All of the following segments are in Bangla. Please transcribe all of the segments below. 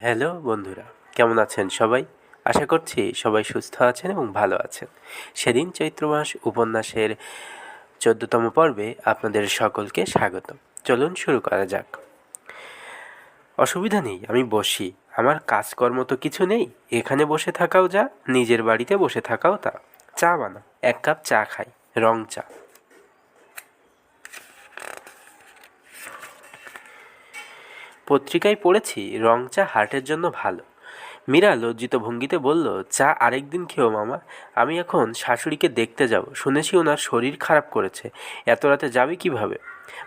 হ্যালো বন্ধুরা, কেমন আছেন সবাই? আশা করছি সবাই সুস্থ আছেন এবং ভালো আছেন। সেদিন চৈত্র মাস উপন্যাসের চোদ্দতম পর্বে আপনাদের সকলকে স্বাগত চলুন শুরু করা যাক। অসুবিধা নেই, আমি বসি। আমার কাজকর্ম তো কিছু নেই, এখানে বসে থাকাও যা, নিজের বাড়িতে বসে থাকাও তা। চা বানা এক কাপ চা খাই, রং চা। পত্রিকায় পড়েছি, রং চা হার্টের জন্য ভালো। মীরা লজ্জিত ভঙ্গিতে বলল, চা আরেকদিন খেও মামা, আমি এখন শাশুড়িকে দেখতে যাব। শুনেছি ওনার শরীর খারাপ করেছে। এত রাতে যাবে কীভাবে?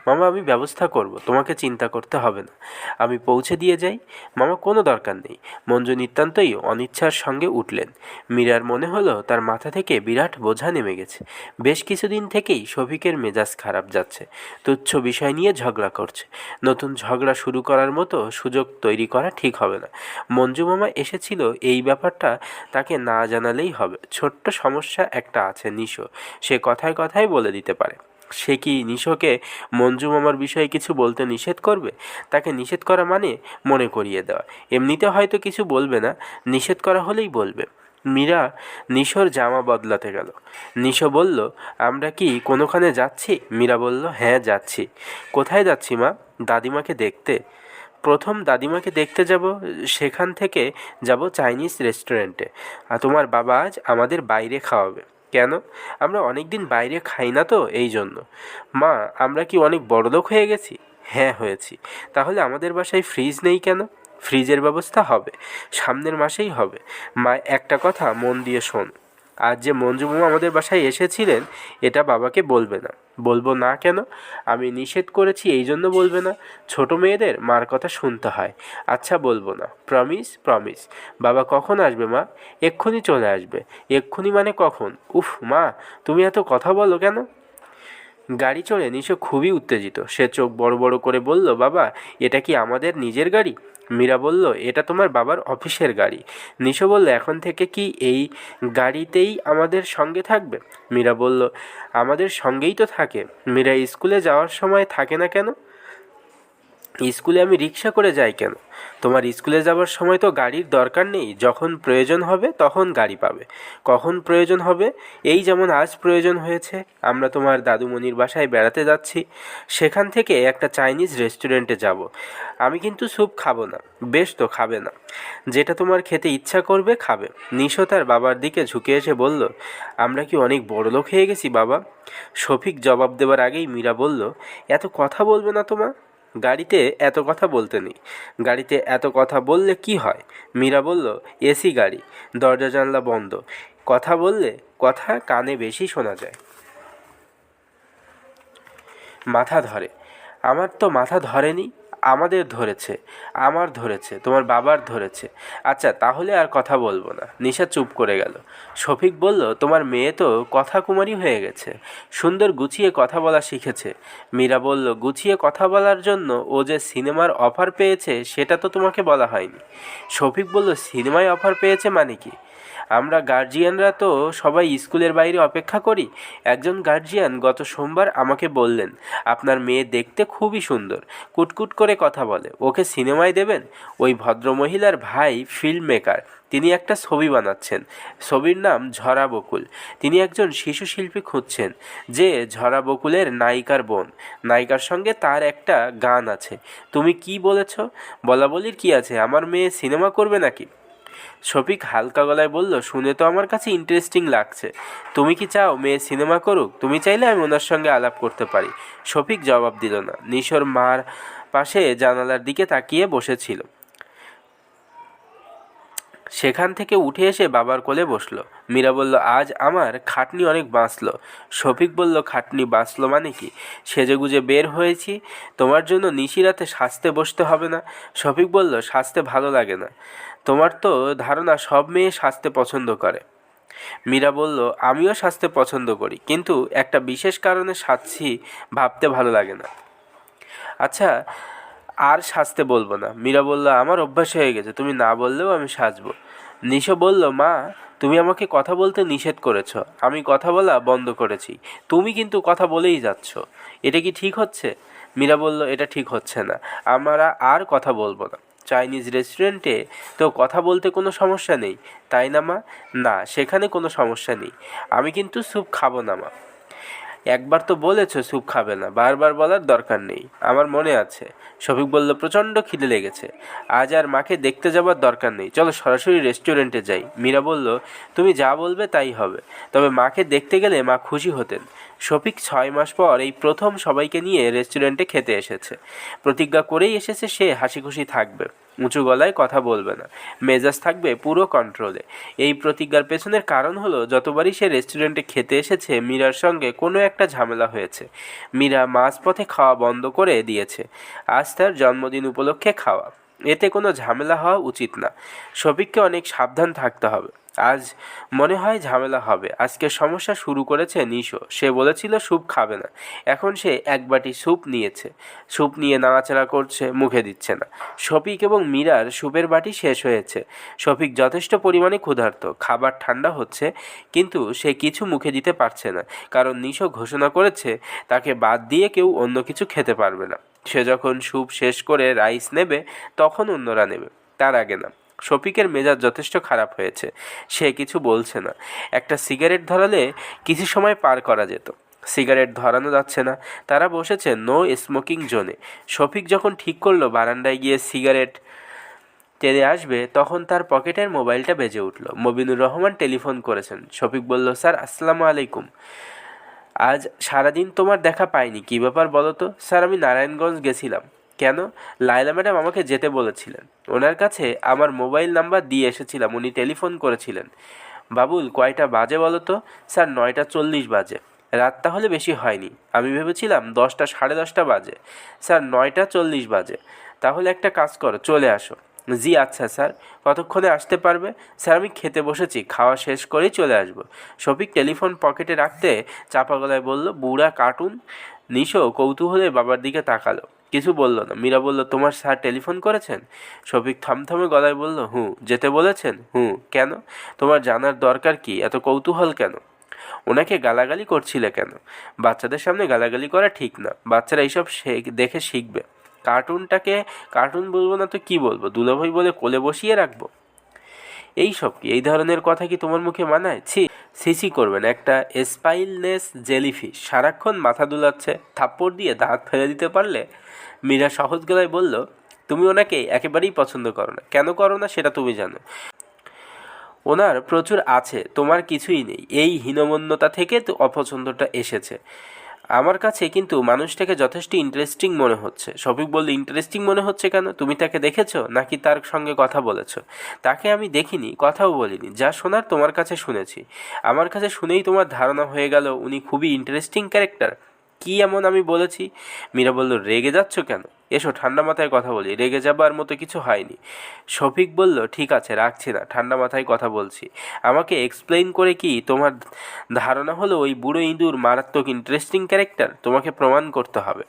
মামা, আমি ব্যবস্থা করব, তোমাকে চিন্তা করতে হবে না। আমি পৌঁছে দিয়ে যাই। মামা, কোনো দরকার নেই। মঞ্জু নিতান্তই অনিচ্ছার সঙ্গে উঠলেন। মীরার মনে হলো তার মাথা থেকে বিরাট বোঝা নেমে গেছে। বেশ কিছুদিন থেকেই শফিকের মেজাজ খারাপ যাচ্ছে। তুচ্ছ বিষয় নিয়ে ঝগড়া করছে। নতুন ঝগড়া শুরু করার মতো সুযোগ তৈরি করা ঠিক হবে না। মঞ্জু মামা এসেছিল এই ব্যাপারটা তাকে না জানালেই হবে। ছোট্ট সমস্যা একটা আছে, নিশো। সে কথায় কথায় বলে দিতে পারে। সে কি নিশোকে মঞ্জু মামার বিষয়ে কিছু বলতে নিষেধ করবে? তাকে নিষেধ করা মানে মনে করিয়ে দেওয়া। এমনিতে হয়তো কিছু বলবে না, নিষেধ করা হলেই বলবে। মীরা নিশোর জামা বদলাতে গেল। নিশো বলল, আমরা কি কোনোখানে যাচ্ছি? মীরা বলল হ্যাঁ যাচ্ছি। কোথায় যাচ্ছি মা? দাদিমাকে দেখতে? প্রথম দাদিমাকে দেখতে যাব, সেখান থেকে যাব চাইনিজ রেস্টুরেন্টে। আর তোমার বাবা আজ আমাদের বাইরে খাওয়াবে। কেন? আমরা অনেক দিন বাইরে খাই না তো এই জন্য। মা, আমরা কি অনেক বড়লোক হয়ে গেছি? হ্যাঁ হয়েছি। তাহলে আমাদের বাসায় ফ্রিজ নেই কেন? ফ্রিজের ব্যবস্থা হবে। সামনের মাসেই হবে। মা, একটা কথা মন দিয়ে শোন। আজ যে মঞ্জু মামা আমাদের বাসায় এসেছিলেন, এটা বাবাকে বলবে না। বলব না কেন? আমি নিষেধ করেছি, এই জন্য বলবে না। ছোট মেয়েদের মার কথা শুনতে হয়। আচ্ছা বলব না। প্রমিস প্রমিস বাবা কখন আসবে, মা? এক্ষুনি চলে আসবে। এক্ষুনি মানে কখন? উফ, মা, তুমি এত কথা বলো কেন? গাড়ি চড়ে নিশো খুবই উত্তেজিত। সে চোখ বড় বড় করে বলল, বাবা, এটা কি আমাদের নিজের গাড়ি? মীরা বলল, এটা তোমার বাবার অফিসের গাড়ি। নিশো বলল, এখন থেকে কি এই গাড়িতেই আমাদের সঙ্গে থাকবে? মীরা বলল, আমাদের সঙ্গেই তো থাকে। মীরা স্কুলে যাওয়ার সময় থাকে না কেন? স্কুলে আমি রিক্সা করে যাই কেন? তোমার স্কুলে যাওয়ার সময় তো গাড়ির দরকার নেই, যখন প্রয়োজন হবে তখন গাড়ি পাবে। কখন প্রয়োজন হবে? এই যেমন আজ প্রয়োজন হয়েছে, আমরা তোমার দাদুমণির বাসায় বেড়াতে যাচ্ছি, সেখান থেকে একটা চাইনিজ রেস্টুরেন্টে যাব। আমি কিন্তু স্যুপ খাব না, বেশ তো খাবে না। যেটা তোমার খেতে ইচ্ছা করবে, খাবে। নিশো তার বাবার দিকে ঝুঁকে এসে বলল, আমরা কি অনেক বড়লোক হয়ে গেছি বাবা? শফিক জবাব দেওয়ার আগেই মীরা বলল, এত কথা বলবে না তোমার? গাড়িতে এত কথা বলতে নেই। গাড়িতে এত কথা বললে কি হয়? মীরা বলল এসি গাড়ি, দরজা জানলা বন্ধ। কথা বললে কথা কানে বেশি শোনা যায়। মাথা ধরে। আমার তো মাথা ধরেনি। আমাদের ধরেছে, আমার ধরেছে, তোমার বাবার ধরেছে। আচ্ছা তাহলে আর কথা বলব না। নিশা চুপ করে গেল। শফিক বলল, তোমার মেয়ে তো কথা কুমারী হয়ে গেছে। সুন্দর গুছিয়ে কথা বলা শিখেছে। মীরা বলল, গুছিয়ে কথা বলার জন্য ও যে সিনেমার অফার পেয়েছে, সেটা তো তোমাকে বলা হয়নি। শফিক বলল, সিনেমায় অফার পেয়েছে মানে কি? আমরা গার্জিয়ানরা তো সবাই স্কুলের বাইরে অপেক্ষা করি। একজন গার্জিয়ান গত সোমবার আমাকে বললেন, আপনার মেয়ে দেখতে খুবই সুন্দর, কুটকুট করে কথা বলে। ওকে সিনেমায় দেবেন? ওই ভদ্রমহিলার ভাই ফিল্ম মেকার তিনি একটা ছবি বানাচ্ছেন। ছবির নাম ঝরা বকুল। তিনি একজন শিশু শিল্পী খুঁজছেন, যে ঝরা বকুলের নায়িকার বোন। নায়িকার সঙ্গে তার একটা গান আছে। তুমি কি বলেছ? বলা বলির কি আছে? আমার মেয়ে সিনেমা করবে নাকি? শফিক হালকা গলায় বলল, শুনে তো আমার কাছে ইন্টারেস্টিং লাগছে। তুমি কি চাও মেয়ে সিনেমা করুক? তুমি চাইলে আমি ওনার সঙ্গে আলাপ করতে পারি। শফিক জবাব দিল না। নিশোর মার পাশে জানালার দিকে তাকিয়ে বসেছিল। সেখান থেকে উঠে এসে বাবার কোলে বসল। মীরা বলল, আজ আমার খাটনি অনেক বাঁচলো। শফিক বলল, খাটনি বাঁচলো মানে কি? সেজেগুজে বের হয়েছি। তোমার জন্য নিশিরাতে সাজতে বসতে হবে না। শফিক বলল, সাজতে ভালো লাগে না। তোমার তো ধারণা সব মেয়ে সাজতে পছন্দ করে। মীরা বলল, আমিও সাজতে পছন্দ করি, কিন্তু একটা বিশেষ কারণে সাজছি ভাবতে ভালো লাগে না। আচ্ছা আর সাজতে বলব না। মীরা বলল, আমার অভ্যাস হয়ে গেছে, তুমি না বললেও আমি সাজবো। নিশো বলল, মা, তুমি আমাকে কথা বলতে নিষেধ করেছ। আমি কথা বলা বন্ধ করেছি। তুমি কিন্তু কথা বলেই যাচ্ছ। এটা কি ঠিক হচ্ছে? মীরা বলল, এটা ঠিক হচ্ছে না। আমরা আর কথা বলব না। চাইনিজ রেস্টুরেন্টে তো কথা বলতে কোনো সমস্যা নেই, তাই না মা? না, সেখানে কোনো সমস্যা নেই। আমি কিন্তু স্যুপ খাব না মা। একবার তো বলেছ স্যুপ খাবে না, বারবার বলার দরকার নেই। আমার মনে আছে, শফিক বলল, প্রচণ্ড খিদে লেগেছে। আজ আর মাকে দেখতে যাবার দরকার নেই। চলো সরাসরি রেস্টুরেন্টে যাই। মীরা বলল, তুমি যা বলবে তাই হবে। তবে মাকে দেখতে গেলে মা খুশি হতেন। শফিক ছয় মাস পর এই প্রথম সবাইকে নিয়ে রেস্টুরেন্টে খেতে এসেছে। প্রতিজ্ঞা করেই এসেছে সে হাসি খুশি থাকবে। উঁচু গলায় কথা বলবে না। মেজাজ থাকবে পুরো কন্ট্রোলে এই প্রতিজ্ঞার পেছনের কারণ হলো, যতবারই সে রেস্টুরেন্টে খেতে এসেছে, মীরার সঙ্গে কোনো একটা ঝামেলা হয়েছে। মীরা মাঝপথে খাওয়া বন্ধ করে দিয়েছে। আজ তার জন্মদিন উপলক্ষে খাওয়া। এতে কোনো ঝামেলা হওয়া উচিত না। শফিককে অনেক সাবধান থাকতে হবে। আজ মনে হয় ঝামেলা হবে। আজকে সমস্যা শুরু করেছে নিশো। সে বলেছিল স্যুপ খাবে না। এখন সে এক বাটি স্যুপ নিয়েছে। স্যুপ নিয়ে নাড়াচাড়া করছে, মুখে দিচ্ছে না। শফিক এবং মীরার স্যুপের বাটি শেষ হয়েছে। শফিক যথেষ্ট পরিমাণে ক্ষুধার্ত। খাবার ঠান্ডা হচ্ছে, কিন্তু সে কিছু মুখে দিতে পারছে না। কারণ নিশো ঘোষণা করেছে, তাকে বাদ দিয়ে কেউ অন্য কিছু খেতে পারবে না। সে যখন স্যুপ শেষ করে রাইস নেবে, তখন অন্যরা নেবে। তার আগে না। শফিকের মেজাজ যথেষ্ট খারাপ হয়েছে। সে কিছু বলছে না। একটা সিগারেট ধরালে কিছু সময় পার করা যেত। সিগারেট ধরানো যাচ্ছে না। তারা বসেছে নো স্মোকিং জোনে। শফিক যখন ঠিক করল, বারান্দায় গিয়ে সিগারেট টেনে আসবে, তখন তার পকেটের মোবাইলটা বেজে উঠল। মবিনুর রহমান টেলিফোন করেছেন। শফিক বলল, স্যার, আসসালামু আলাইকুম। আজ সারাদিন তোমার দেখা পাইনি। কী ব্যাপার বলো তো? স্যার, আমি নারায়ণগঞ্জ গেছিলাম। কেন? লায়লা ম্যাডাম আমাকে যেতে বলেছিলেন। ওনার কাছে আমার মোবাইল নাম্বার দিয়ে এসেছিলাম, উনি টেলিফোন করেছিলেন। বাবুল, কয়টা বাজে বলো তো? স্যার, নয়টা চল্লিশ বাজে। রাত তাহলে বেশি হয়নি। আমি ভেবেছিলাম দশটা, সাড়ে দশটা বাজে। স্যার, নয়টা চল্লিশ বাজে। তাহলে একটা কাজ করো, চলে আসো। জি আচ্ছা স্যার। কতক্ষণে আসতে পারবে? স্যার, আমি খেতে বসেছি, খাওয়া শেষ করেই চলে আসব। শফিক টেলিফোন পকেটে রাখতে চাপা গলায় বলল, বুড়া কার্টুন? নিশো কৌতূহলে বাবার দিকে তাকালো। কিছু বলল না। মীরা বলল, তোমার স্যার টেলিফোন করেছেন? শফিক থমথমে গলায় বলল, হুঁ, যেতে বলেছেন? হুঁ, কেন? তোমার জানার দরকার কি? এত কৌতূহল কেন? ওনাকে গালাগালি করছিলে কেন? বাচ্চাদের সামনে গালাগালি করা ঠিক না। বাচ্চারা এইসব দেখে শিখবে। কার্টুনটাকে, কার্টুন বলব না তো কি বলব? দুলাভাই বলে কোলে বসিয়ে রাখব? এই সব কি? এই ধরনের কথা কি তোমার মুখে মানায়? ছি সিসি করবেন একটা স্পাইলনেস জেলিফিশ সারাক্ষণ মাথা দুলাচ্ছে, থাপ্পড় দিয়ে দাঁত ফেলে দিতে পারলে মীরা সহজ গলায় বলল, তুমি ওনাকে একেবারেই পছন্দ করো না। কেন করো না সেটা তুমি জানো। ওনার প্রচুর আছে, তোমার কিছুই নেই। এই হীনমন্যতা থেকে তো অপছন্দটা এসেছে। আমার কাছে কিন্তু মানুষটাকে যথেষ্ট ইন্টারেস্টিং মনে হচ্ছে। শফিক বলল ইন্টারেস্টিং মনে হচ্ছে কেন? তুমি তাকে দেখেছ? নাকি তার সঙ্গে কথা বলেছ? তাকে আমি দেখিনি, কথাও বলিনি, যা শোনার তোমার কাছে শুনেছি। আমার কাছে শুনেই তোমার ধারণা হয়ে গেল, উনি খুবই ইন্টারেস্টিং ক্যারেক্টার কি এমন আমি বলেছি? মীরা বলল, রেগে যাচ্ছ কেন? এসো, ঠান্ডা মাথায় কথা বলি। রেগে যাবার মতো কিছু হয়নি। শফিক বলল, ঠিক আছে, রাখছি না, ঠান্ডা মাথায় কথা বলছি। আমাকে এক্সপ্লেইন করে কি, তোমার ধারণা হলো ওই বুড়ো ইঁদুর মারাত্মক ইন্টারেস্টিং ক্যারেক্টার তোমাকে প্রমাণ করতে হবে।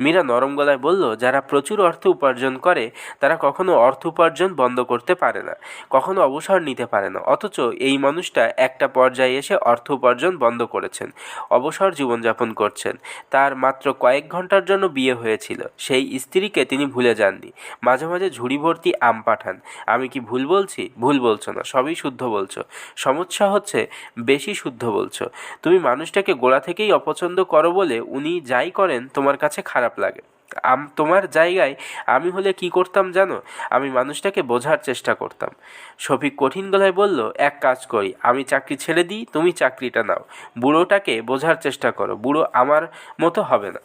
মীরা নরম গলায় বলল, যারা প্রচুর অর্থ উপার্জন করে, তারা কখনো অর্থ উপার্জন বন্ধ করতে পারে না, কখনো অবসর নিতে পারে না। অথচ এই মানুষটা একটা পর্যায়ে এসে অর্থ উপার্জন বন্ধ করেছেন, অবসর জীবনযাপন করছেন। তার মাত্র কয়েক ঘণ্টার জন্য বিয়ে হয়েছিল। সেই স্ত্রীকে তিনি ভুলে যাননি। মাঝে মাঝে ঝুড়ি ভর্তি আম পাঠান। আমি কি ভুল বলছি? ভুল বলছো না, সবই শুদ্ধ বলছো। সমস্যা হচ্ছে, বেশি শুদ্ধ বলছো। তুমি মানুষটাকে গোড়া থেকেই অপছন্দ করো বলে উনি যাই করেন, তোমার কাছে খারাপ লাগে। আম, তোমার জায়গায় আমি হলে কি করতাম জানো? আমি মানুষটাকে বোঝার চেষ্টা করতাম। শফিক কঠিন গলায় বলল, এক কাজ করি, আমি চাকরি ছেড়ে দিই, তুমি চাকরিটা নাও। বুড়োটাকে বোঝার চেষ্টা করো, বুড়ো আমার মতো হবে না।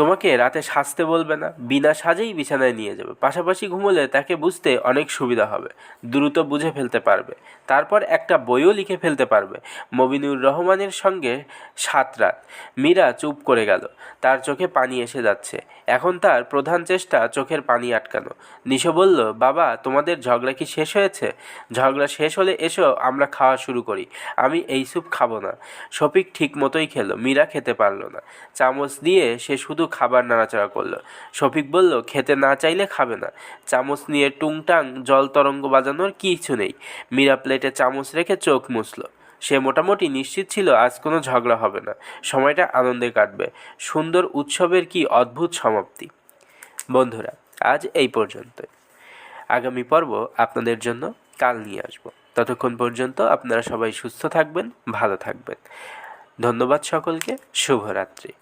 তোমাকে রাতে সাজতে বলবে না, বিনা সাজেই বিছানায় নিয়ে যাবে। পাশাপাশি ঘুমোলে তাকে বুঝতে অনেক সুবিধা হবে, দ্রুত বুঝে ফেলতে পারবে। তারপর একটা বইও লিখে ফেলতে পারবে। মবিনুর রহমানের সঙ্গে সাত রাত। মীরা চুপ করে গেল। তার চোখে পানি এসে যাচ্ছে। এখন তার প্রধান চেষ্টা চোখের পানি আটকানো। নিশো বলল, বাবা, তোমাদের ঝগড়া কি শেষ হয়েছে? ঝগড়া শেষ হলে এসো, আমরা খাওয়া শুরু করি। আমি এই স্যুপ খাব না। শফিক ঠিক মতোই খেলো। মীরা খেতে পারল না। চামচ দিয়ে সে শুধু খাবার নাড়াচাড়া করল। শফিক বলল, খেতে না চাইলে খাবে না। চামচ নিয়ে টুংটাং জল তরঙ্গ বাজানোর কিছু নেই। মীরা প্লেটে চামচ রেখে চোখ মুছল। সে মোটামুটি নিশ্চিত ছিল আজ কোনো ঝগড়া হবে না। সময়টা আনন্দে কাটবে। সুন্দর উৎসবের কি অদ্ভুত সমাপ্তি? বন্ধুরা, আজ এই পর্যন্তই। আগামী পর্ব আপনাদের জন্য কাল নিয়ে আসব। ততক্ষণ পর্যন্ত আপনারা সবাই সুস্থ থাকবেন, ভালো থাকবেন। ধন্যবাদ সকলকে। শুভরাত্রি।